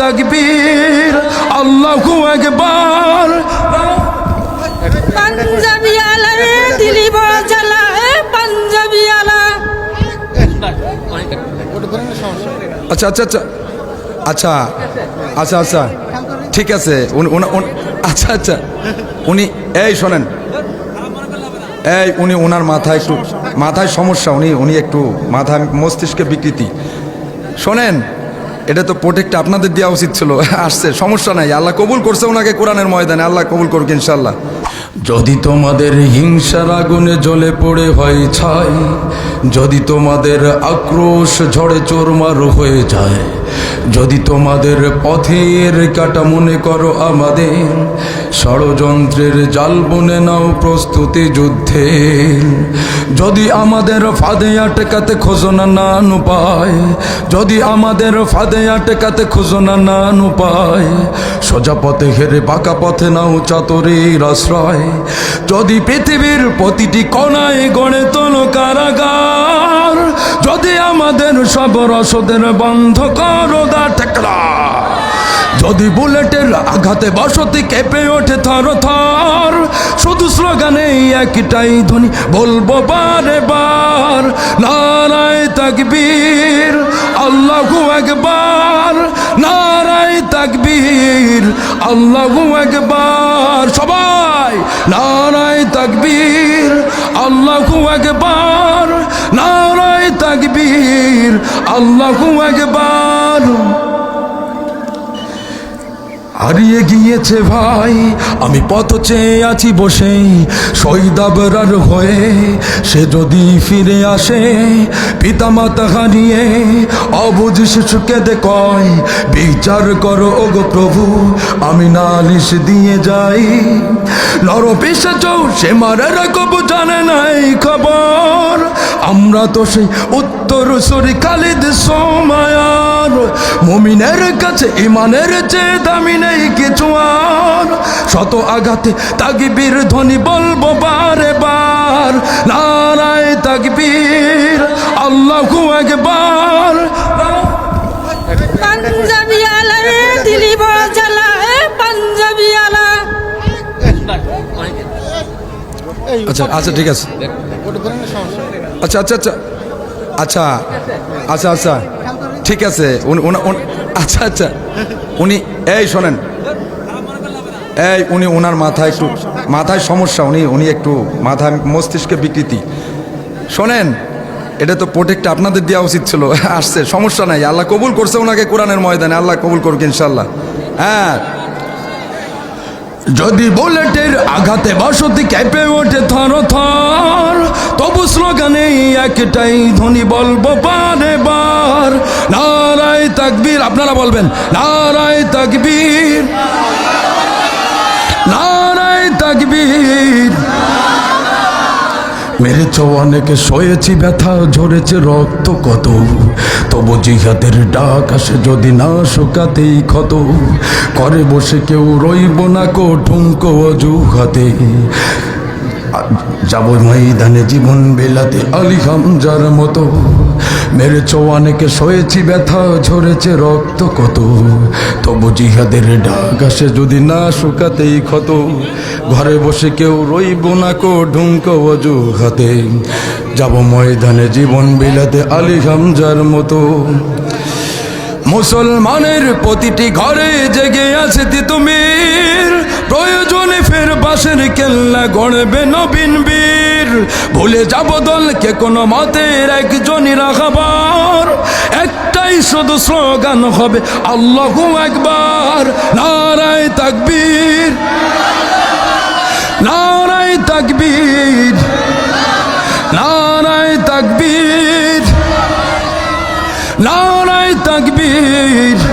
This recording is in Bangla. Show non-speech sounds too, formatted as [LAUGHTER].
তাকবীর আল্লাহু আকবার। পাঞ্জাবি আলা দিলি বজালা এ পাঞ্জাবি আলা। আচ্ছা আচ্ছা আচ্ছা। আচ্ছা আচ্ছা আচ্ছা। ঠিক আছে। আচ্ছা আচ্ছা। উনি এই শোনেন। এই উনি ওনার মাথায় একটু মাথায় সমস্যা। উনি উনি একটু মাথায় মস্তিষ্কে বিকৃতি। শোনেন এটা তো প্রোটেক্ট আপনাদের দেওয়া উচিত ছিল। [LAUGHS] আসছে, সমস্যা নাই। আল্লাহ কবুল করছে ওনাকে কোরআনের ময়দানে। আল্লাহ কবুল করুক ইনশাল্লাহ যদি তোমাদের হিংসার আগুনে জ্বলে পড়ে হয় ছাই, যদি তোমাদের আক্রোশ ঝড়ে চোরমার হয়ে যায় যদি তোমাদের পথের কাটা মনে করো আমাদের, ষড়যন্ত্রের জাল বনে নাও প্রস্তুতি যুদ্ধে। যদি আমাদের ফাঁদে আটকাতে খোঁজনা না পায় যদি আমাদের ফাঁদে আটকাতে খোঁজনা না পায় সোজা পথে হেরে বাঁকা পথে নাও চাতরের আশ্রয়। যদি পৃথিবীর প্রতিটি কণায় গড়ে তোলো কারাগার যদি আমাদের সব রসদের বন্ধ করো দা ঠেকরা যদি বুলেটের আঘাতে বসতি কেঁপে ওঠে থর থর, শুধু স্লোগানে একটাই ধ্বনি, বলব বারে বার, নারায় তাকবীর, আল্লাহু একবার, নারায় তাকবীর, আল্লাহু একবার, সবাই, নারায় তাকবীর, আল্লাহু একবার। তাকবীর আল্লাহু একবার হারিয়ে গিয়েছে ভাই, আমি পথ চেয়ে আছি বসে শহীদাবরার হয়ে, সে যদি ফিরে আসে, পিতামাতা হারিয়ে অবুঝ শিশুকে দে কয়, বিচার করো ওগো প্রভু, আমি নালিশ দিয়ে যাই। নর পেশা চৌ সে মারের কবু জানে নাই, খবর আমরা তো সেই উত্তর সরি খালিদ সোমায়ার। মুমিনের কাছে ইমানের চেয়ে দামি নেই কিছু আর। শত আঘাতে তাকবীর ধ্বনি বলব বারে বার। নারায় তাকবীর আল্লাহু একবার। পাঞ্জাবি আলা রে দিলি বজালা এ পাঞ্জাবি আলা। আচ্ছা আচ্ছা ঠিক আছে। আচ্ছা আচ্ছা আচ্ছা। আচ্ছা আচ্ছা আচ্ছা। ঠিক আছে। আচ্ছা আচ্ছা। উনি এই শোনেন। এই উনি ওনার মাথায় একটু মাথায় সমস্যা। উনি উনি একটু মাথায় মস্তিষ্কে বিকৃতি। শোনেন, এটা তো প্রোটেক্ট আপনাদের দেওয়া উচিত ছিল। আসছে, সমস্যা নাই। আল্লাহ কবুল করছে ওনাকে কোরআনের ময়দানে। আল্লাহ কবুল করুক ইনশাল্লাহ হ্যাঁ। যদি বুলেটের আঘাতে বসতি কেঁপে ওঠে থর থর একটাই ধ্বনি বলব, বারে বার। নারায় তাকবীর, আপনারা বলবেন, নারায় তাকবীর। নারায় তাকবীর। মেরেছ অনেকে, সয়েছি ব্যথা, ঝরেছে রক্ত কত। তবু জিহাদের ডাক আসে যদি না শুকাতেই ক্ষত। করে বসে কেউ রইব না কো ঠুঙ্কো অজুহাতে। যাব ময়দানে জীবন বেলাতে আলি হামজার মতো। মেরেছ অনেকে সয়েছি ব্যথা, ঝরেছে রক্ত কত। তবু জিহাদের ডাক আসে যদি না শুকাতেই ক্ষত। ঘরে বসে কেউ রইব না কো ঢুঙ্ক অজু হাতে যাব ময়দানে জীবন বিলাতে আলি হামজার মতো। মুসলমানের প্রতিটি ঘরে জেগে আছে তিতুমির। প্রয়োজনে ফের বাসের কেল্লা গড়বে নবীন বীর। ভুলে যাব দলকে কোনো মতের একজনই রাখাবার। একটাই শুধু স্লোগান হবে, আল্লাহু একবার নারায় তাকবীর। নারায় তাকবীর। নারায় তাকবীর। নারায় তাকবীর